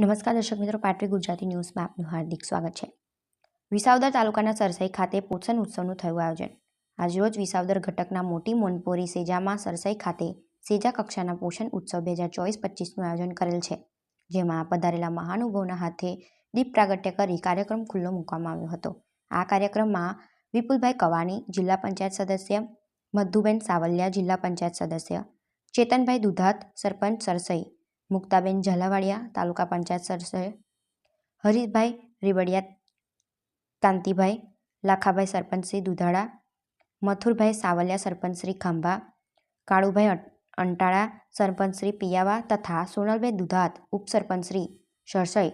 નમસ્કાર દર્શક મિત્રો પાટવી ગુજરાતી ન્યૂઝમાં આપનું હાર્દિક સ્વાગત છે. વિસાવદર તાલુકાના સરસાઈ ખાતે પોષણ ઉત્સવનું થયું આયોજન. આજરોજ વિસાવદર ઘટકના મોટી મોનપોરી સેજામાં સરસાઈ ખાતે સેજા કક્ષાના પોષણ ઉત્સવ બે હજાર ચોવીસ પચીસનું આયોજન કરેલ છે. જેમાં પધારેલા મહાનુભાવના હાથે દીપ પ્રાગટ્ય કરી કાર્યક્રમ ખુલ્લો મૂકવામાં આવ્યો હતો. આ કાર્યક્રમમાં વિપુલભાઈ કવાણી જિલ્લા પંચાયત સદસ્ય, મધુબેન સાવલિયા જિલ્લા પંચાયત સદસ્ય, ચેતનભાઈ દુધાત સરપંચ સરસઈ મુક્તાબેન ઝાલાવાડિયા તાલુકા પંચાયત સદસ્ય હરીશભાઈ રીબડિયા, કાંતિભાઈ લાખાભાઈ સરપંચશ્રી દુધાળા, મથુરભાઈ સાવલિયા સરપંચશ્રી ખાંભા, કાળુભાઈ અંટાળા સરપંચશ્રી પિયાવા તથા સોનલભાઈ દુધાત ઉપસરપંચશ્રી સરસઈ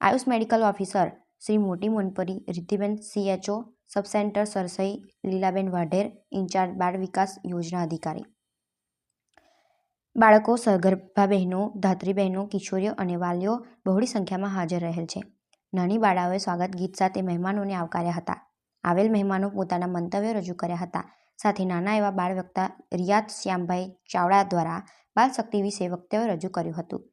આયુષ મેડિકલ ઓફિસર શ્રી મોટી Monpari, રિદ્ધિબેન C H O subcentre Sarsai Lilaben Vadher, in charge બાળ વિકાસ યોજના અધિકારી. બાળકો સગર્ભા બહેનો ધાત્રી બહેનો કિશોરીઓ અને વાલીઓ બહોળી સંખ્યામાં હાજર રહેલ છે. નાની બાળાઓએ સ્વાગત ગીત સાથે મહેમાનોને આવકાર્યા હતા. આવેલ મહેમાનો પોતાના મંતવ્યો રજૂ કર્યા હતા. સાથે નાના એવા બાળ વક્તા રિયાત શ્યામભાઈ ચાવડા દ્વારા બાળ શક્તિ વિશે વક્તવ્ય રજૂ કર્યું હતું.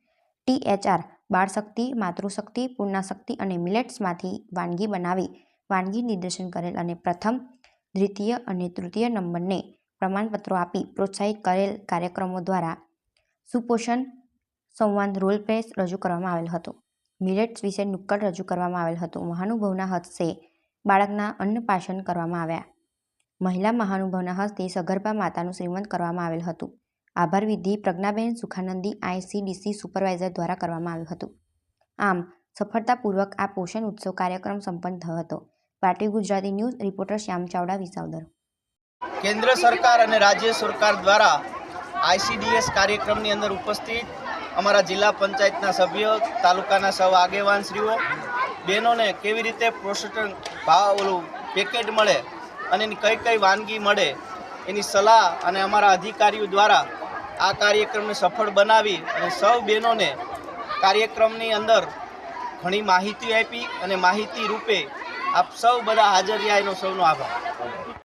ટીએચઆર બાળશક્તિ માતૃશક્તિ, પૂર્ણાશક્તિ અને મિલેટ્સમાંથી વાનગી બનાવી વાનગી નિર્દેશન કરેલ અને પ્રથમ, દ્વિતીય અને તૃતીય નંબરને પ્રમાણપત્રો આપી પ્રોત્સાહિત કરેલ કાર્યક્રમો દ્વારા સુપોષણ સંવાદ રોલ પ્લે રજૂ કરવામાં આવેલ હતો. મિલેટ્સ વિશે નુક્કડ રજૂ કરવામાં આવેલ હતું. મહાનુભાવના હસ્તે બાળકના અન્નપાશન કરવામાં આવ્યા. મહિલા મહાનુભાવના હસ્તે સગર્ભા માતાનું શ્રીમંત કરવામાં આવેલ હતું. આભાર વિધિ પ્રજ્ઞાબેન સુખાનંદી આઈસીડીસી સુપરવાઇઝર દ્વારા કરવામાં આવ્યું હતું. આમ, સફળતાપૂર્વક આ પોષણ ઉત્સવ કાર્યક્રમ સંપન્ન થયો હતો. Party Gujarati news, reporter Shyam Chavda, Visavadar. કેન્દ્ર સરકાર અને રાજ્ય સરકાર દ્વારા આઈસીડીએસ કાર્યક્રમની અંદર ઉપસ્થિત અમારા જિલ્લા પંચાયતના સભ્યો, તાલુકાના સૌ આગેવાનશ્રીઓ, બહેનોને કેવી રીતે પ્રોસેટન ભાવ, ઓલું પેકેટ મળે અને એની કઈ કઈ વાનગી મળે એની સલાહ અને અમારા અધિકારીઓ દ્વારા આ કાર્યક્રમને સફળ બનાવી અને સૌ બહેનોને કાર્યક્રમની અંદર ઘણી માહિતી આપી અને માહિતી રૂપે આપ સૌ બધા હાજર રહ્યા એનો સૌનો આભાર.